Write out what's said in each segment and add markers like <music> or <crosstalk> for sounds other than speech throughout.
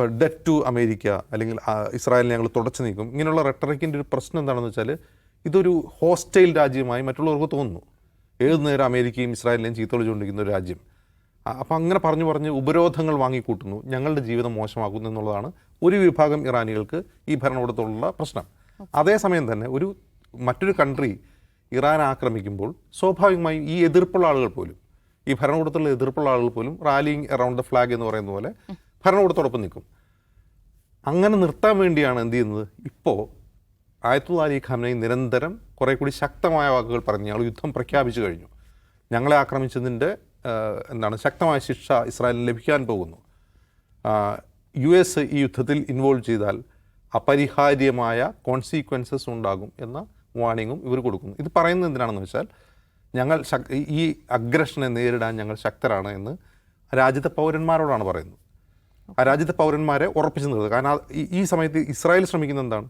ഇപ്പോൾ debt to America അല്ലെങ്കിൽ ഇസ്രായേലിനെ ഞങ്ങൾ തുടച്ചു നീക്കും. ഇങ്ങനെയുള്ള റെട്ടറിക്കിന്റെ ഒരു പ്രശ്നം എന്താണെന്ന് വെച്ചാൽ ഇതൊരു ഹോസ്റ്റൈൽ രാജ്യമായി മറ്റുള്ളവർക്ക് തോന്നുന്നു. ഏത് നേരം അമേരിക്കയും ഇസ്രായേലിനെയും ചീത്തൊളിച്ചുകൊണ്ടിരിക്കുന്ന ഒരു രാജ്യം. അപ്പോൾ അങ്ങനെ പറഞ്ഞു പറഞ്ഞ് ഉപരോധങ്ങൾ വാങ്ങിക്കൂട്ടുന്നു. ഞങ്ങളുടെ ജീവിതം മോശമാക്കുന്നു എന്നുള്ളതാണ് ഒരു വിഭാഗം ഇറാനികൾക്ക് ഈ ഭരണകൂടത്തോടുള്ള പ്രശ്നം. അതേസമയം തന്നെ ഒരു മറ്റൊരു കൺട്രി ഇറാൻ ആക്രമിക്കുമ്പോൾ സ്വാഭാവികമായും ഈ എതിർപ്പുള്ള ആളുകൾ പോലും ഈ ഭരണകൂടത്തിലുള്ള എതിർപ്പുള്ള ആളുകൾ പോലും റാലിങ് അറൗണ്ട് ദ ഫ്ലാഗ് എന്ന് പറയുന്ന പോലെ ഭരണകൂടത്തോടൊപ്പം നിൽക്കും. അങ്ങനെ നിർത്താൻ വേണ്ടിയാണ് എന്ത് ചെയ്യുന്നത്? ഇപ്പോൾ ആയത്തുള്ള അലി ഖാമിനെ നിരന്തരം കുറേ കൂടി ശക്തമായ വാക്കുകൾ പറഞ്ഞ് ഞങ്ങൾ യുദ്ധം പ്രഖ്യാപിച്ചു കഴിഞ്ഞു. ഞങ്ങളെ ആക്രമിച്ചതിന്റെ എന്താണ് ശക്തമായ ശിക്ഷ ഇസ്രായേലിന് ലഭിക്കാൻ പോകുന്നു. യു എസ് ഈ യുദ്ധത്തിൽ ഇൻവോൾവ് ചെയ്താൽ അപരിഹാര്യമായ കോൺസിക്വൻസസ് ഉണ്ടാകും എന്ന വാണിങ്ങും ഇവർ കൊടുക്കുന്നു. ഇത് പറയുന്നത് എന്തിനാണെന്ന് വെച്ചാൽ ഞങ്ങൾ ഈ അഗ്രഷനെ നേരിടാൻ ഞങ്ങൾ ശക്തരാണ് എന്ന് രാജ്യത്തെ പൗരന്മാരോടാണ് പറയുന്നത്. ആ രാജ്യത്തെ പൗരന്മാരെ ഉറപ്പിച്ചു നിർത്തുക. കാരണം ഈ- സമയത്ത് ഇസ്രായേൽ ശ്രമിക്കുന്ന എന്താണ്?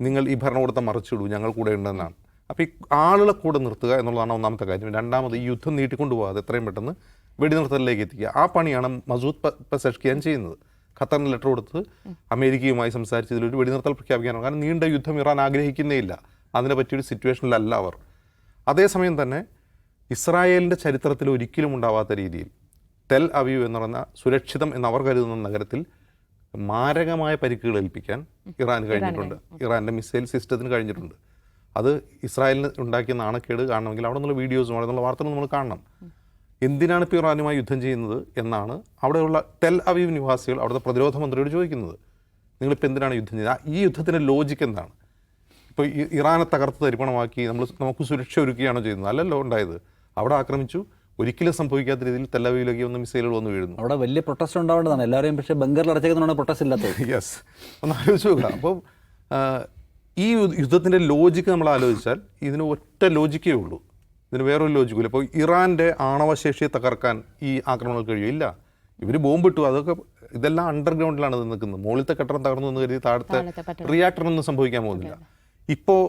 നിങ്ങൾ ഈ ഭരണകൂടത്തെ മറിച്ചിടൂ ഞങ്ങൾ കൂടെ ഉണ്ടെന്നാണ്. അപ്പോൾ ഈ ആളുകളെ കൂടെ നിർത്തുക എന്നുള്ളതാണ് ഒന്നാമത്തെ കാര്യം. രണ്ടാമത് ഈ യുദ്ധം നീട്ടിക്കൊണ്ടു പോകാതെ എത്രയും പെട്ടെന്ന് വെടിനിർത്തലിലേക്ക് എത്തിക്കുക. ആ പണിയാണ് മസൂദ് പെസഷ്കിയാൻ ചെയ്യുന്നത്. ഖത്തറിന് ലെറ്റർ കൊടുത്ത് അമേരിക്കയുമായി സംസാരിച്ച് ഇതിലൊരു വെടിനിർത്തൽ പ്രഖ്യാപിക്കാനാണ്. കാരണം നീണ്ട യുദ്ധം ഇറാൻ ആഗ്രഹിക്കുന്നേ ഇല്ല. അതിനെ പറ്റിയൊരു സിറ്റുവേഷനിലല്ല അവർ. അതേസമയം തന്നെ ഇസ്രായേലിന്റെ ചരിത്രത്തിൽ ഒരിക്കലും ഉണ്ടാവാത്ത രീതിയിൽ ടെൽ അവീവ് എന്ന് പറയുന്ന സുരക്ഷിതം എന്ന് അവർ കരുതുന്ന നഗരത്തിൽ മാരകമായ പരിക്കുകൾ ഏൽപ്പിക്കാൻ ഇറാൻ കഴിഞ്ഞിട്ടുണ്ട്. ഇറാന്റെ മിസൈൽ സിസ്റ്റത്തിന് കഴിഞ്ഞിട്ടുണ്ട്. അത് ഇസ്രായേലിന് ഉണ്ടാക്കിയ നാണക്കേട് കാണണമെങ്കിൽ അവിടെ നിന്നുള്ള വീഡിയോസും അവിടെ നിന്നുള്ള വാർത്തകളും നമ്മൾ കാണണം. എന്തിനാണ് ഇപ്പോൾ ഇറാനുമായി യുദ്ധം ചെയ്യുന്നത് എന്നാണ് അവിടെയുള്ള ടെൽ അവീവ് നിവാസികൾ അവിടുത്തെ പ്രതിരോധ മന്ത്രിയോട് ചോദിക്കുന്നത്. നിങ്ങളിപ്പോൾ എന്തിനാണ് യുദ്ധം ചെയ്യുന്നത്? ഈ യുദ്ധത്തിന്റെ ലോജിക്ക് എന്താണ്? ഇപ്പോൾ ഇറാനെ തകർത്ത് തരിപ്പണമാക്കി നമ്മൾ നമുക്ക് സുരക്ഷ ഒരുക്കുകയാണോ ചെയ്യുന്നത്? അല്ലല്ലോ ഉണ്ടായത്. അവിടെ ആക്രമിച്ചു. ഒരിക്കലും സംഭവിക്കാത്ത രീതിയിൽ തെല്ലാവിയിലേക്ക് വന്ന് മിസൈലുകൾ വന്ന് വീഴുന്നു. അവിടെ വലിയ പ്രൊട്ടസ്റ്റ് ഉണ്ടാവേണ്ടതാണ്. എല്ലാവരെയും പക്ഷേ ബംഗറിൽ അടച്ചേക്കുന്നതാണ് പ്രൊട്ടസ്റ്റ് ഇല്ലാത്തത്. <laughs> യെസ് ഒന്ന് ആലോചിച്ച് നോക്കുക. അപ്പം ഈ യുദ്ധത്തിന്റെ ലോജിക്ക് നമ്മൾ ആലോചിച്ചാൽ ഇതിന് ഒറ്റ ലോജിക്കേ ഉള്ളൂ. ഇതിന് വേറൊരു ലോജിക്കില്ല ഇപ്പോൾ ഇറാന്റെ ആണവശേഷിയെ തകർക്കാൻ ഈ ആക്രമണങ്ങൾ കഴിയില്ല ഇവർ ബോംബിട്ടു. അതൊക്കെ ഇതെല്ലാം അണ്ടർഗ്രൗണ്ടിലാണ് ഇത് നിൽക്കുന്നത്. മുകളിലത്തെ കെട്ടിടം തകർന്നു എന്ന് കരുതി താഴത്തെ റിയാക്ടറൊന്നും സംഭവിക്കാൻ പോകുന്നില്ല. ഇപ്പോൾ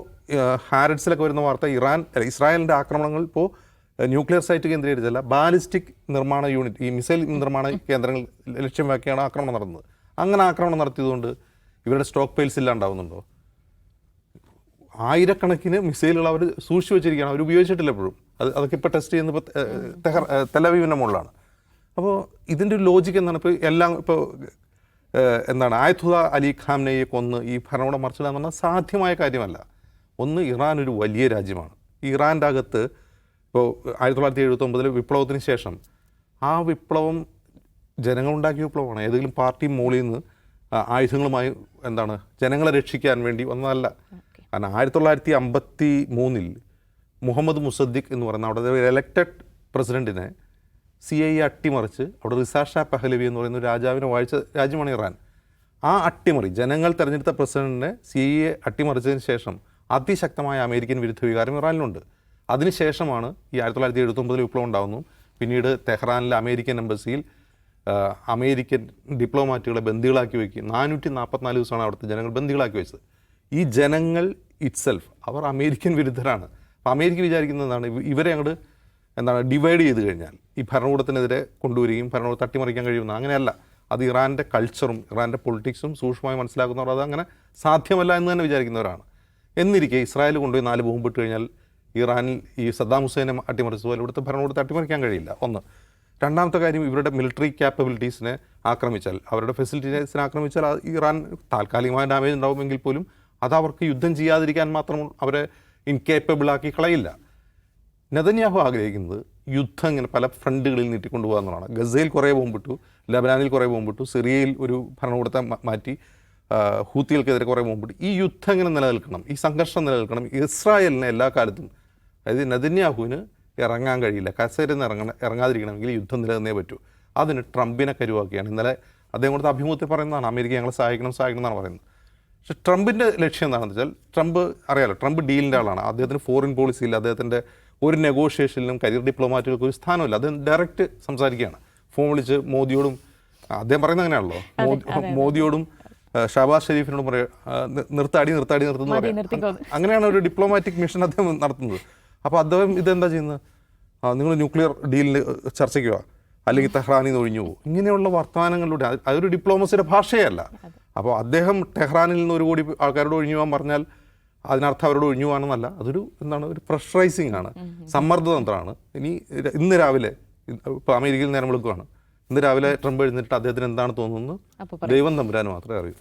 ഹാരറ്റ്സിലൊക്കെ വരുന്ന വാർത്ത ഇറാൻ ഇസ്രായേലിന്റെ ആക്രമണങ്ങൾ ഇപ്പോൾ ന്യൂക്ലിയർ സൈറ്റ് കേന്ദ്രീകരിച്ചല്ല ബാലിസ്റ്റിക് നിർമ്മാണ യൂണിറ്റ് ഈ മിസൈൽ നിർമ്മാണ കേന്ദ്രങ്ങൾ ലക്ഷ്യമാക്കിയാണ് ആക്രമണം നടന്നത്. അങ്ങനെ ആക്രമണം നടത്തിയതുകൊണ്ട് ഇവരുടെ സ്റ്റോക്ക് പെയിൽസ് ഇല്ലാണ്ടാവുന്നുണ്ടോ? ആയിരക്കണക്കിന് മിസൈലുകൾ അവർ സൂക്ഷിച്ചു വെച്ചിരിക്കുകയാണ്. അവർ ഉപയോഗിച്ചിട്ടില്ല എപ്പോഴും. അത് അതൊക്കെ ഇപ്പോൾ ടെസ്റ്റ് ചെയ്യുന്നത് ഇപ്പോൾ തെലവീവിന്റെ മുകളിലാണ്. അപ്പോൾ ഇതിന്റെ ഒരു ലോജിക്ക് എന്താണ്? ഇപ്പോൾ എല്ലാം ഇപ്പോൾ എന്താണ്? ആയത്തുദ അലി ഖാമിനെയെ കൊന്ന് ഈ ഭരണകൂടം മറിച്ചിടുക എന്ന് പറഞ്ഞാൽ സാധ്യമായ കാര്യമല്ല. ഒന്ന് ഇറാൻ ഒരു വലിയ രാജ്യമാണ്. ഇറാന്റെ അകത്ത് ഇപ്പോൾ ആയിരത്തി തൊള്ളായിരത്തി എഴുപത്തൊമ്പതിൽ വിപ്ലവത്തിന് ശേഷം ആ വിപ്ലവം ജനങ്ങളുണ്ടാക്കിയ വിപ്ലവമാണ്. ഏതെങ്കിലും പാർട്ടി മുകളിൽ നിന്ന് ആയുധങ്ങളുമായി എന്താണ് ജനങ്ങളെ രക്ഷിക്കാൻ വേണ്ടി വന്നതല്ല. കാരണം ആയിരത്തി തൊള്ളായിരത്തി അമ്പത്തി മൂന്നിൽ മുഹമ്മദ് മുസദ്ദിഖ് എന്ന് പറയുന്ന അവിടെ ഒരു എലക്റ്റഡ് പ്രസിഡന്റിനെ സി ഐ അട്ടിമറിച്ച് അവിടെ റിസാ ഷാ പെഹലവി എന്ന് പറയുന്ന രാജാവിനെ വാഴ്ച രാജ്യമാണ് ഇറാൻ. ആ അട്ടിമറി ജനങ്ങൾ തെരഞ്ഞെടുത്ത പ്രസിഡന്റിനെ സി ഐ എ അട്ടിമറിച്ചതിന് ശേഷം അതിശക്തമായ അമേരിക്കൻ വിരുദ്ധ വികാരം ഇറാനിലുണ്ട്. അതിനുശേഷമാണ് ഈ ആയിരത്തി തൊള്ളായിരത്തി എഴുപത്തൊമ്പതിൽ വിപ്ലവം ഉണ്ടാകുന്നു പിന്നീട് തെഹ്റാനിലെ അമേരിക്കൻ എംബസിയിൽ അമേരിക്കൻ ഡിപ്ലോമാറ്റുകളെ ബന്ദികളാക്കി വയ്ക്കും നാനൂറ്റി നാൽപ്പത്തിനാല് ദിവസമാണ് അവിടുത്തെ ജനങ്ങൾ ബന്ദികളാക്കി വെച്ചത്. ഈ ജനങ്ങൾ ഇറ്റ്സെൽഫ് അവർ അമേരിക്കൻ വിരുദ്ധരാണ്. അപ്പോൾ അമേരിക്ക വിചാരിക്കുന്നത് എന്താണ്? ഇവരെ അങ്ങോട്ട് എന്താണ് ഡിവൈഡ് ചെയ്ത് കഴിഞ്ഞാൽ ഈ ഭരണകൂടത്തിനെതിരെ കൊണ്ടുവരികയും ഭരണകൂടം തട്ടിമറിക്കാൻ കഴിയുന്ന അങ്ങനെയല്ല. അത് ഇറാന്റെ കൾച്ചറും ഇറാന്റെ പൊളിറ്റിക്സും സൂക്ഷ്മമായി മനസ്സിലാക്കുന്നവർ അത് അങ്ങനെ സാധ്യമല്ല എന്ന് തന്നെ വിചാരിക്കുന്നവരാണ്. എന്നിരിക്കെ ഇസ്രായേൽ കൊണ്ടുപോയി നാല് ബോംബ് ഇട്ട് കഴിഞ്ഞാൽ ഇറാനിൽ ഈ സദ്ദാം ഹുസൈനെ അട്ടിമറിച്ചതുപോലെ ഇവിടുത്തെ ഭരണകൂടത്തെ അട്ടിമറിക്കാൻ കഴിയില്ല. ഒന്ന്. രണ്ടാമത്തെ കാര്യം ഇവരുടെ മിലിറ്ററി ക്യാപ്പബിലിറ്റീസിനെ ആക്രമിച്ചാൽ അവരുടെ ഫെസിലിറ്റീസിനെ ആക്രമിച്ചാൽ ഇറാൻ താൽക്കാലികമായ ഡാമേജ് ഉണ്ടാവുമെങ്കിൽ പോലും അത് അവർക്ക് യുദ്ധം ചെയ്യാതിരിക്കാൻ മാത്രം അവരെ ഇൻകേപ്പബിളാക്കി കളയില്ല. നെതന്യാഹു ആഗ്രഹിക്കുന്നത് യുദ്ധം ഇങ്ങനെ പല ഫ്രണ്ടുകളിൽ നീട്ടിക്കൊണ്ടുപോകുക എന്നുള്ളതാണ്. ഗസയിൽ കുറേ ബോംബിട്ടു ലബനാനിൽ കുറേ ബോംബിട്ടു സിറിയയിൽ ഒരു ഭരണകൂടത്തെ മാറ്റി ഹൂത്തികൾക്കെതിരെ കുറേ ബോംബിട്ടു ഈ യുദ്ധം ഇങ്ങനെ നിലനിൽക്കണം ഈ സംഘർഷം നിലനിൽക്കണം. ഇസ്രായേലിനെ എല്ലാ കാലത്തും അതായത് നദിന്യാഹുവിന് ഇറങ്ങാൻ കഴിയില്ല. കസേരന്ന് ഇറങ്ങണ ഇറങ്ങാതിരിക്കണമെങ്കിൽ യുദ്ധം നിലനിന്നേ പറ്റൂ. അതിന് ട്രംപിനെ കരുവാക്കിയാണ് ഇന്നലെ അദ്ദേഹം കൊടുത്ത അഭിമുഖത്തിൽ പറയുന്നതാണ് അമേരിക്ക ഞങ്ങളെ സഹായിക്കണം സഹായിക്കണം എന്നാണ് പറയുന്നത്. പക്ഷെ ട്രംപിന്റെ ലക്ഷ്യം എന്താണെന്ന് വെച്ചാൽ ട്രംപ് അറിയാലോ ട്രംപ് ഡീലിന്റെ ആളാണ്. അദ്ദേഹത്തിന് ഫോറിൻ പോളിസിയിൽ അദ്ദേഹത്തിന്റെ ഒരു നെഗോഷിയേഷനിലും കരിയർ ഡിപ്ലോമാറ്റുകൾക്ക് ഒരു സ്ഥാനമില്ല അദ്ദേഹം ഡയറക്റ്റ് സംസാരിക്കുകയാണ്. ഫോൺ വിളിച്ച് മോദിയോടും അദ്ദേഹം പറയുന്നത് അങ്ങനെയാണല്ലോ. മോദിയോടും ഷാബാസ് ഷെരീഫിനോടും പറയുക നിർത്താടി നിർത്താടി നിർത്തുന്നു പറയാം. അങ്ങനെയാണ് ഒരു ഡിപ്ലോമാറ്റിക് മിഷൻ അദ്ദേഹം നടത്തുന്നത്. അപ്പോൾ അദ്ദേഹം ഇതെന്താ ചെയ്യുന്നത്? ആ, നിങ്ങൾ ന്യൂക്ലിയർ ഡീലിൽ ചർച്ചയ്ക്ക് പോവാ അല്ലെങ്കിൽ ടെഹ്റാനിൽ നിന്ന് ഒഴിഞ്ഞു പോകും. ഇങ്ങനെയുള്ള വർത്തമാനങ്ങളിലൂടെ അതൊരു ഡിപ്ലോമസിയുടെ ഭാഷയല്ല. അപ്പോൾ അദ്ദേഹം ടെഹ്റാനിൽ നിന്ന് ഒരു കോടി ആൾക്കാരോട് ഒഴിഞ്ഞു പോകാൻ പറഞ്ഞാൽ അതിനർത്ഥം അവരോട് ഒഴിഞ്ഞു പോകാനെന്നല്ല. അതൊരു എന്താണ്? ഒരു പ്രഷറൈസിങ് ആണ്. സമ്മർദ്ദതന്ത്രമാണ് ഇനി ഇന്ന് രാവിലെ ഇപ്പോൾ അമേരിക്കയിൽ നേരം വിളിക്കുകയാണ് ഇന്ന് രാവിലെ ട്രംപ് എഴുന്നേറ്റ് അദ്ദേഹത്തിന് എന്താണ് തോന്നുന്നത്? ദൈവം തമ്പുരാൻ മാത്രമേ അറിയൂ.